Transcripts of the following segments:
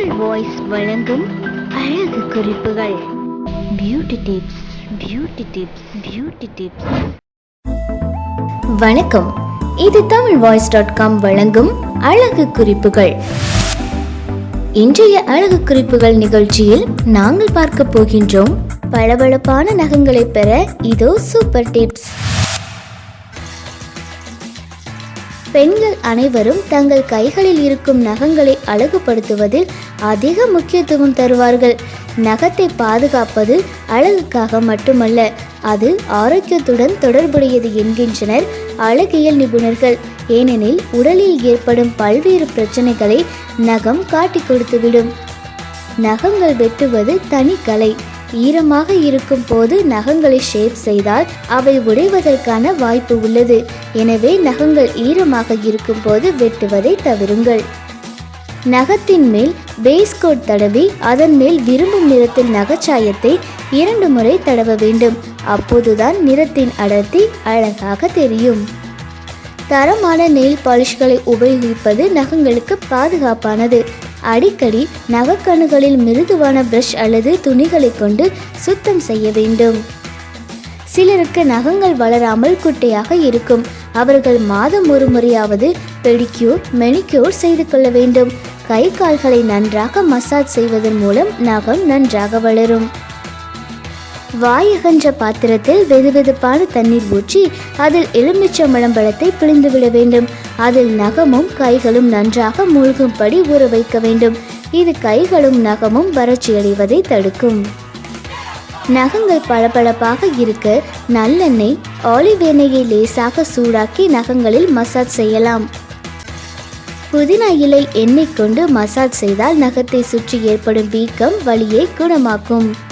Tamil voice வழங்கும் அழகு குறிப்புகள். Beauty tips beauty tips beauty tips வணக்கம். இது தமிழ் வாய்ஸ் டாட் காம் வழங்கும் அழகு குறிப்புகள். இன்றைய அழகு குறிப்புகள் நிகழ்ச்சியில் நாங்கள் பார்க்க போகின்றோம் பளபளப்பான நகங்களை பெற இதோ சூப்பர் டிப்ஸ் பெண்கள் அனைவரும் தங்கள் கைகளில் இருக்கும் நகங்களை அழகுபடுத்துவதில் அதிக முக்கியத்துவம் தருவார்கள். நகத்தை பாதுகாப்பது அழகுக்காக மட்டுமல்ல அது ஆரோக்கியத்துடன் தொடர்புடையது என்கின்றனர் அழகியல் நிபுணர்கள். ஏனெனில் உடலில் ஏற்படும் பல்வேறு பிரச்சனைகளை நகம் காட்டிக் கொடுத்துவிடும். நகங்கள் வெட்டுவது தனி கலை. ஈரமாக இருக்கும் போது நகங்களை ஷேப் செய்தால் அவை உடைவதற்கான வாய்ப்பு உள்ளது. எனவே நகங்கள் ஈரமாக இருக்கும் போது வெட்டுவதை தவிருங்கள். நகத்தின் மேல் பேஸ் கோட் தடவி அதன் மேல் விரும்பும் நிறத்தில் நகைச்சாயத்தை இரண்டு முறை தடவ வேண்டும். அப்போதுதான் நிறத்தின் அடர்த்தி அழகாக தெரியும். தரமான நெயில் பாலிஷ்களை உபயோகிப்பது நகங்களுக்கு பாதுகாப்பானது. அடிக்கடி நகக்கணுகளில் மிருதுவான பிரஷ் அல்லது துணிகளை கொண்டு சுத்தம் செய்ய வேண்டும். சிலருக்கு நகங்கள் வளராமல் குட்டையாக இருக்கும். அவர்கள் மாதம் ஒரு முறையாவது பெடிக்யூர் மெனிக்யூர் செய்து கொள்ள வேண்டும். கை கால்களை நன்றாக மசாஜ் செய்வதன் மூலம் நகம் நன்றாக வளரும். வாயகன்ற பாத்திரத்தில் வெதுவெதுப்பான தண்ணீர் ஊற்றி அதில் எலுமிச்சம்பழம் பழத்தை பிழிந்துவிட வேண்டும். அதில் நகமும் கைகளும் நன்றாக மூழ்கும்படி ஊற வைக்க வேண்டும். இது கைகளும் நகமும் வறட்சியடைவதை தடுக்கும். நகங்கள் பளபளப்பாக இருக்க நல்லெண்ணெய் ஆலிவ் எண்ணெயை லேசாக சூடாக்கி நகங்களில் மசாஜ் செய்யலாம். புதினா இலை எண்ணெய் கொண்டு மசாஜ் செய்தால் நகத்தை சுற்றி ஏற்படும் வீக்கம் வலியை குணமாக்கும்.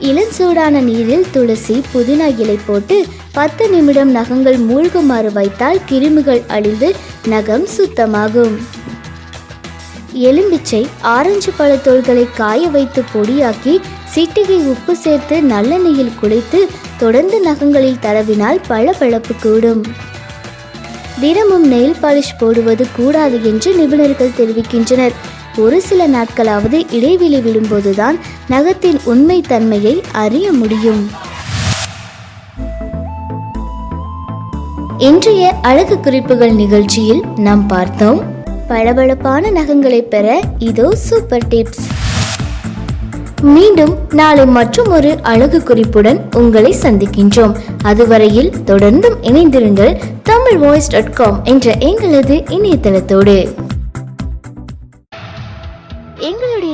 இளஞ்சூடான நீரில் துளசி புதினா இலை போட்டு பத்து நிமிடம் நகங்கள் மூழ்குமாறு வைத்தால் கிருமிகள் அழிந்து நகம் சுத்தமாகும். எலும்பிச்சை ஆரஞ்சு பழத்தோள்களை காய வைத்து பொடியாக்கி சிட்டிகை உப்பு சேர்த்து நல்லெண்ணெயில் குளித்து தொடர்ந்து நகங்களில் தடவினால் பளபளப்பு கூடும். தினமும் நெயில் பாலிஷ் போடுவது கூடாது என்று நிபுணர்கள் தெரிவிக்கின்றனர். ஒரு சில நாட்களாவது இடைவெளி விடும்போதுதான் நகத்தின் உண்மை தன்மையை அறிய முடியும். இன்றைய அழகு குறிப்புகள் நிகழ்ச்சியில் நாம் பார்த்தோம். பளபளப்பான நகங்களை பெற இதோ சூப்பர் டிப்ஸ் மீண்டும் நாளை மற்றும் ஒரு அழகு குறிப்புடன் உங்களை சந்திக்கின்றோம். அதுவரையில் தொடர்ந்தும் இணைந்திருங்கள் தமிழ் வாய்ஸ் டாட் காம் என்ற எங்களது இணையதளத்தோடு.